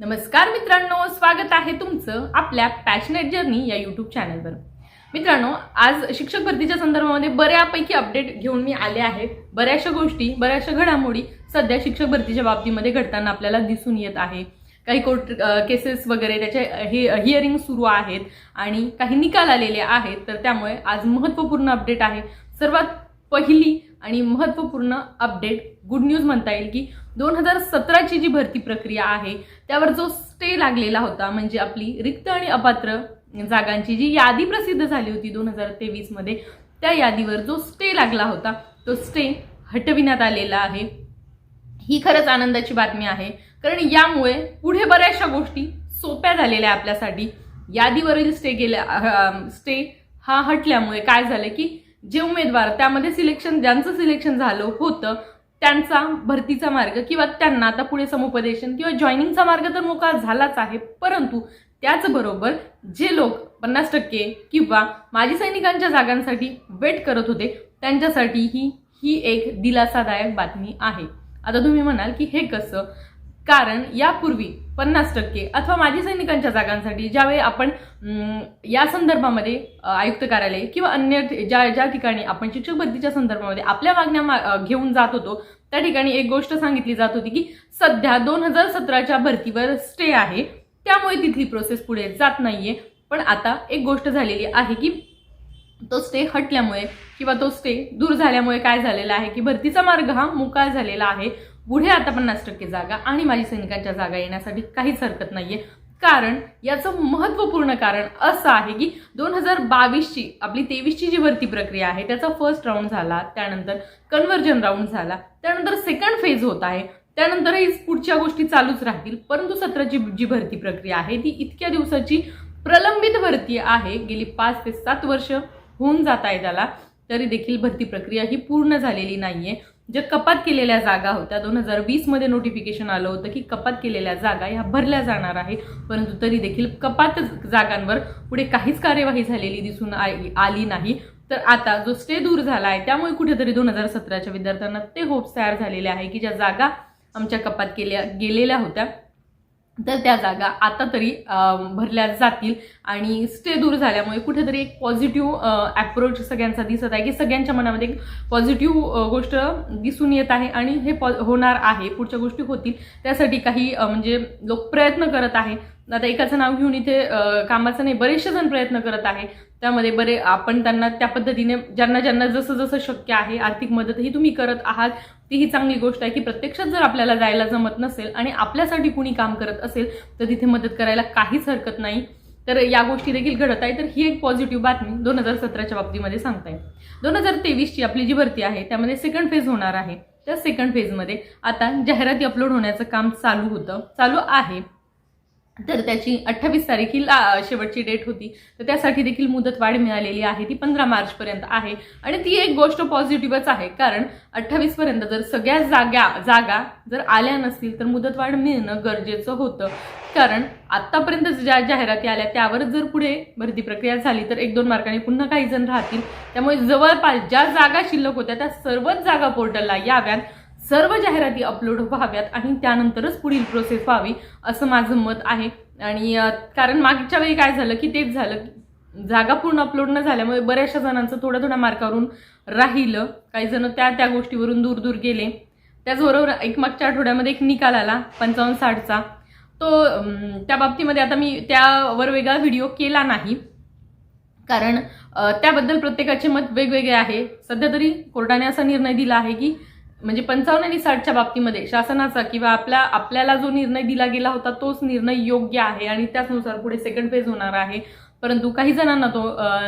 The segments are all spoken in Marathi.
नमस्कार मित्रांनो स्वागत आहे तुमचं आपल्या पॅशनेट जर्नी या यूट्यूब चॅनलवर मित्रांनो आज शिक्षक भरतीच्या संदर्भामध्ये बऱ्यापैकी अपडेट घेऊन मी आले आहे बऱ्याचशा गोष्टी बऱ्याचशा घडामोडी सध्या शिक्षक भरतीच्या बाबतीमध्ये घडताना आपल्याला दिसून येत आहे. काही कोर्ट केसेस वगैरे त्याचे हे हिअरिंग सुरू आहेत आणि काही निकाल आलेले आहेत. तर त्यामुळे आज महत्त्वपूर्ण अपडेट आहे. सर्वात पहिली आणि महत्त्वपूर्ण अपडेट गुड न्यूज म्हणता येईल की दोन हजार सतराची जी भरती प्रक्रिया आहे त्यावर जो स्टे लागलेला होता म्हणजे आपली रिक्त आणि अपात्र जागांची जी यादी प्रसिद्ध झाली होती दोन हजार तेवीसमध्ये त्या यादीवर जो स्टे लागला होता तो स्टे हटविण्यात आलेला आहे. ही खरंच आनंदाची बातमी आहे कारण यामुळे पुढे बऱ्याचशा गोष्टी सोप्या झालेल्या आहे आपल्यासाठी. यादीवरील स्टे गेल्या स्टे हा हटल्यामुळे काय झालं की जे उमेदवार त्यामध्ये सिलेक्शन ज्यांचं सिलेक्शन झालं होतं त्यांचा भरतीचा मार्ग किंवा त्यांना आता पुढे समुपदेशन किंवा जॉईनिंगचा मार्ग तर मोका झालाच आहे. परंतु त्याचबरोबर जे लोक पन्नास टक्के किंवा माजी सैनिकांच्या जागांसाठी वेट करत होते त्यांच्यासाठी ही ही एक दिलासादायक बातमी आहे. आता तुम्ही म्हणाल की हे कसं? कारण यापूर्वी पन्नास टक्के अथवा माजी सैनिकांच्या जागांसाठी ज्यावेळी आपण या संदर्भामध्ये आयुक्त कार्यालय किंवा अन्य ज्या ज्या ठिकाणी आपण शिक्षक भरतीच्या संदर्भामध्ये आपल्या मागण्या मा- घेऊन जात होतो त्या ठिकाणी एक गोष्ट सांगितली जात होती की सध्या दोन हजार सतराच्या भरतीवर स्टे आहे. त्यामुळे तिथली प्रोसेस पुढे जात नाहीये. पण आता एक गोष्ट झालेली आहे की तो स्टे हटल्यामुळे किंवा तो स्टे दूर झाल्यामुळे काय झालेलं आहे की भरतीचा मार्ग हा मोकळा झालेला आहे. पुढे आता पन्नास टक्के जागा आणि माजी सैनिकांच्या जागा येण्यासाठी काहीच हरकत नाहीये. कारण याचं महत्त्वपूर्ण कारण असं आहे की दोन हजार बावीसची आपली तेवीसची जी भरती प्रक्रिया आहे त्याचा फर्स्ट राऊंड झाला त्यानंतर कन्व्हर्जन राऊंड झाला त्यानंतर सेकंड फेज होत आहे. त्यानंतरही पुढच्या गोष्टी चालूच राहतील परंतु सत्राची जी भरती प्रक्रिया आहे ती इतक्या दिवसाची प्रलंबित भरती आहे. गेली पाच ते सात वर्ष होऊन जात आहे त्याला. तरी देखील भरती प्रक्रिया ही पूर्ण झालेली नाहीये. ज्या कपात केलेल्या जागा होत्या दोन हजार वीसमध्ये नोटिफिकेशन आलं होतं की कपात केलेल्या जागा ह्या भरल्या जाणार आहे परंतु तरी देखील कपात जागांवर पुढे काहीच कार्यवाही झालेली दिसून आ- आली नाही. तर आता जो स्टे दूर झाला आहे त्यामुळे कुठेतरी दोन हजार सतराच्या विद्यार्थ्यांना ते होप्स तयार झालेले आहे की ज्या जागा आमच्या कपात केल्या गेलेल्या होत्या तर त्या जागा आता तरी भरल्या जातील. आणि स्टे दूर झाल्यामुळे कुठेतरी एक पॉझिटिव्ह अप्रोच सगळ्यांचा दिसत आहे की सगळ्यांच्या मनामध्ये एक पॉझिटिव्ह गोष्ट दिसून येत आहे आणि हे पॉ होणार आहे पुढच्या गोष्टी होतील. त्यासाठी काही म्हणजे लोक प्रयत्न करत आहे. आता एकाचं नाव घेऊन इथे कामाचं नाही बरेचसे जण प्रयत्न करत आहे. त्यामध्ये बरे आपण त्यांना त्या पद्धतीने ज्यांना ज्यांना जसं जसं शक्य आहे आर्थिक मदतही तुम्ही करत आहात. ती ही चांगली गोष्ट आहे की प्रत्यक्षात जर आपल्याला जायला जमत नसेल आणि आपल्यासाठी कुणी काम करत असेल तर तिथे मदत करायला काहीच हरकत नाही. तर या गोष्टी देखील घडत आहे तर ही एक पॉझिटिव्ह बातमी दोन हजार सतराच्या बाबतीमध्ये सांगताय दोन हजार तेवीसची आपली जी भरती आहे त्यामध्ये सेकंड फेज होणार आहे. त्या सेकंड फेजमध्ये आता जाहिराती अपलोड होण्याचं काम चालू होतं चालू आहे. तर त्याची अठ्ठावीस तारखेला शेवटची डेट होती. तर त्यासाठी देखील मुदतवाढ मिळालेली आहे. ती पंधरा मार्चपर्यंत आहे. आणि ती एक गोष्ट पॉझिटिव्हच आहे. कारण अठ्ठावीसपर्यंत जर सगळ्या जागा जागा जर आल्या नसतील तर मुदतवाढ मिळणं गरजेचं होतं. कारण आत्तापर्यंत ज्या जाहिराती आल्या त्यावर जर पुढे भरती प्रक्रिया झाली तर एक दोन मार्कांनी पुन्हा काही जण राहतील. त्यामुळे जवळपास ज्या जागा शिल्लक होत्या त्या सर्वच जागा पोर्टलला याव्यात. सर्व जाहिराती अपलोड व्हाव्यात आणि त्यानंतरच पुढील प्रोसेस व्हावी असं माझं मत आहे. आणि कारण मागच्या वेळी काय झालं की तेच झालं. जागा पूर्ण अपलोड न झाल्यामुळे बऱ्याचशा जणांचं थोड्या थोड्या मार्कावरून राहिलं. काही जण त्या त्या गोष्टीवरून दूर दूर गेले. त्याचबरोबर एक मागच्या आठवड्यामध्ये एक निकाल आला पंचावन्न साठचा. तो त्या बाबतीमध्ये आता मी त्यावर वेगळा व्हिडिओ केला नाही. कारण त्याबद्दल प्रत्येकाचे मत वेगवेगळे आहे. सध्या तरी कोर्टाने असा निर्णय दिला आहे की म्हणजे पंचावन्न आणि साठच्या बाबतीमध्ये शासनाचा किंवा आपल्या आपल्याला जो निर्णय दिला गेला होता तोच निर्णय योग्य आहे आणि त्याचनुसार पुढे सेकंड फेज होणार आहे. परंतु काही जणांना तो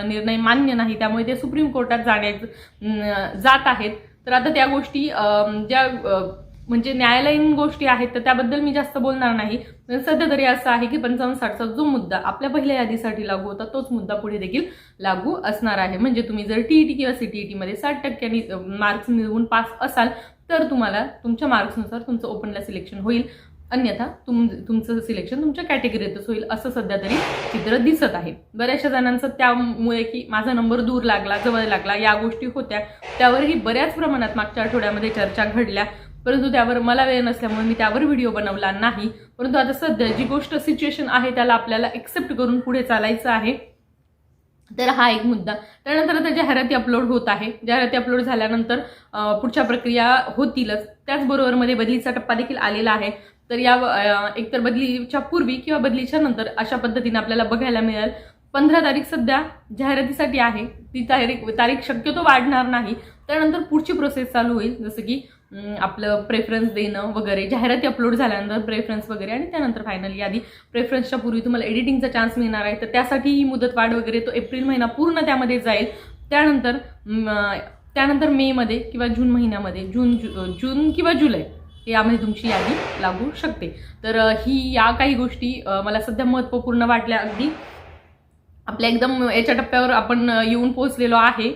निर्णय मान्य नाही त्यामुळे ते सुप्रीम कोर्टात जाण्या जात आहेत. तर आता त्या गोष्टी ज्या म्हणजे न्यायालयीन गोष्टी आहेत तर त्याबद्दल मी जास्त बोलणार नाही. पण सध्या तरी असं आहे की पंचावन्न साठचा जो मुद्दा आपल्या पहिल्या यादीसाठी लागू होता तोच मुद्दा पुढे देखील लागू असणार आहे. म्हणजे तुम्ही जर टीईटी किंवा सीटीईटी मध्ये साठ टक्क्यांनी मार्क्स मिळवून पास असाल तर तुम्हाला तुमच्या मार्क्सनुसार तुमचं ओपनला सिलेक्शन होईल. अन्यथा तुम तुमचं सिलेक्शन तुमच्या कॅटेगरीतच होईल असं सध्या तरी चित्र दिसत आहे. बऱ्याचशा जणांचं त्यामुळे की माझा नंबर दूर लागला जवळ लागला या गोष्टी होत्या. त्यावरही बऱ्याच प्रमाणात मागच्या आठवड्यामध्ये चर्चा घडल्या. परंतु त्यावर मला वेळ नसल्यामुळे मी त्यावर व्हिडिओ बनवला नाही. परंतु आता सध्या जी गोष्ट सिच्युएशन आहे त्याला आपल्याला एक्सेप्ट करून पुढे चालायचं आहे. तर हा एक मुद्दा. त्यानंतर आता जाहिराती अपलोड होत आहे जाहिराती अपलोड झाल्यानंतर पुढच्या प्रक्रिया होतीलच. त्याचबरोबरमध्ये बदलीचा टप्पा देखील आलेला आहे. तर या एकतर बदलीच्या पूर्वी किंवा बदलीच्या नंतर अशा पद्धतीने आपल्याला बघायला मिळेल. पंधरा तारीख सध्या जाहिरातीसाठी आहे ती तारीख तारीख शक्यतो वाढणार नाही. त्यानंतर पुढची प्रोसेस चालू होईल. जसं की आपलं प्रेफरन्स देणं वगैरे. जाहिराती अपलोड झाल्यानंतर प्रेफरन्स वगैरे आणि त्यानंतर फायनली आधी प्रेफरन्सच्या पूर्वी तुम्हाला एडिटिंगचा चान्स मिळणार आहे. तर त्यासाठी ही मुदतवाढ वगैरे तो एप्रिल महिना पूर्ण त्यामध्ये जाईल. त्यानंतर त्यानंतर मेमध्ये किंवा जून महिन्यामध्ये जून जु जून किंवा जुलै यामध्ये तुमची यादी लागू शकते. तर ही या काही गोष्टी मला सध्या महत्त्वपूर्ण वाटल्या अगदी. आपल्या एकदम याच्या टप्प्यावर आपण येऊन पोहोचलेलो आहे.